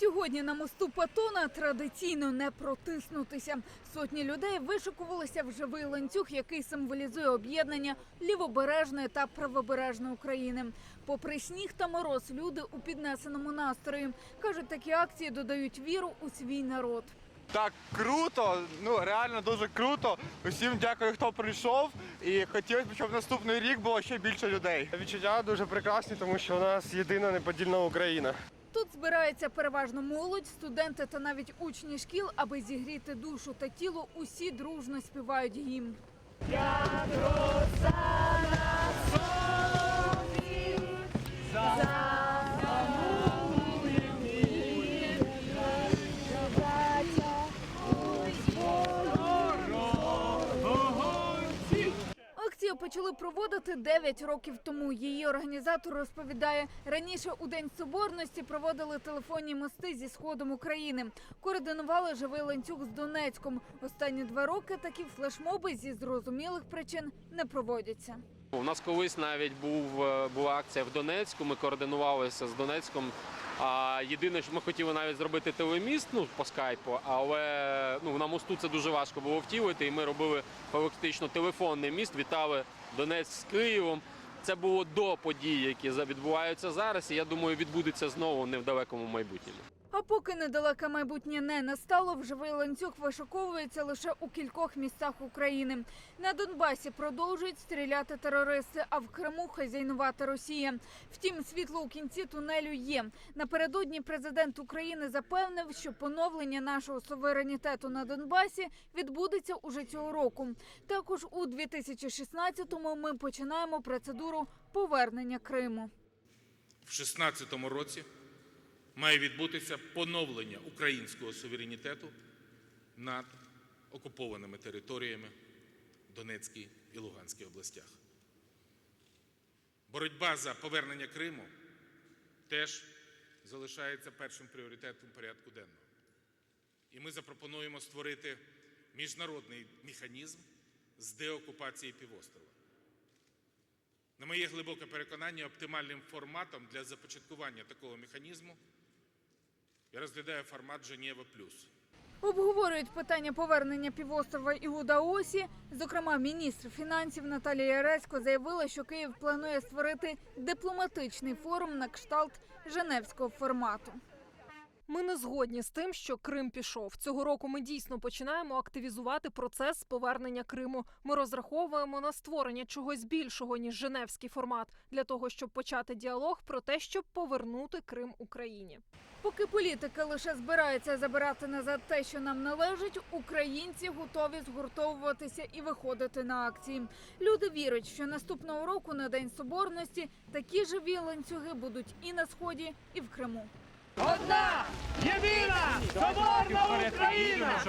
Сьогодні на мосту Патона традиційно не протиснутися. Сотні людей вишикувалися в живий ланцюг, який символізує об'єднання лівобережної та правобережної України. Попри сніг та мороз, люди у піднесеному настрої кажуть, такі акції додають віру у свій народ. Так круто, ну реально дуже круто. Усім дякую, хто прийшов. І хотілося б, щоб наступний рік було ще більше людей. Відчуття дуже прекрасні, тому що у нас єдина неподільна Україна. Тут збирається переважно молодь, студенти та навіть учні шкіл, аби зігріти душу та тіло. Усі дружно співають гімн. Почали проводити 9 років тому. Її організатор розповідає, раніше у День Соборності проводили телефонні мости зі сходом України. Координували живий ланцюг з Донецьком. Останні два роки такі флешмоби зі зрозумілих причин не проводяться. У нас колись навіть був е, була акція в Донецьку. Ми координувалися з Донецьком. А єдине, що ми хотіли навіть зробити телеміст ну, по скайпу, але ну, на мосту це дуже важко було втілити. І ми робили фактично телефонний міст, вітали Донецьк з Києвом. Це було до подій, які відбуваються зараз. І я думаю, відбудеться знову не в далекому майбутньому. А поки недалеке майбутнє не настало, в живий ланцюг вишуковується лише у кількох містах України. На Донбасі продовжують стріляти терористи, а в Криму хазяйнувати Росія. Втім, світло у кінці тунелю є. Напередодні президент України запевнив, що поновлення нашого суверенітету на Донбасі відбудеться уже цього року. Також у 2016-му ми починаємо процедуру повернення Криму. В 2016 році має відбутися поновлення українського суверенітету над окупованими територіями Донецькій і Луганській областях. Боротьба за повернення Криму теж залишається першим пріоритетом порядку денного. І ми запропонуємо створити міжнародний механізм з деокупації півострова. На моє глибоке переконання, оптимальним форматом для започаткування такого механізму я розглядаю формат Женєва Плюс. Обговорюють питання повернення півострова і у Даосі. Зокрема, міністр фінансів Наталія Яресько заявила, що Київ планує створити дипломатичний форум на кшталт Женевського формату. Ми не згодні з тим, що Крим пішов. Цього року ми дійсно починаємо активізувати процес повернення Криму. Ми розраховуємо на створення чогось більшого ніж Женевський формат для того, щоб почати діалог про те, щоб повернути Крим Україні. Поки політики лише збираються забирати назад те, що нам належить, українці готові згуртовуватися і виходити на акції. Люди вірять, що наступного року на День Соборності такі живі ланцюги будуть і на сході, і в Криму. Одна єдина соборна Україна!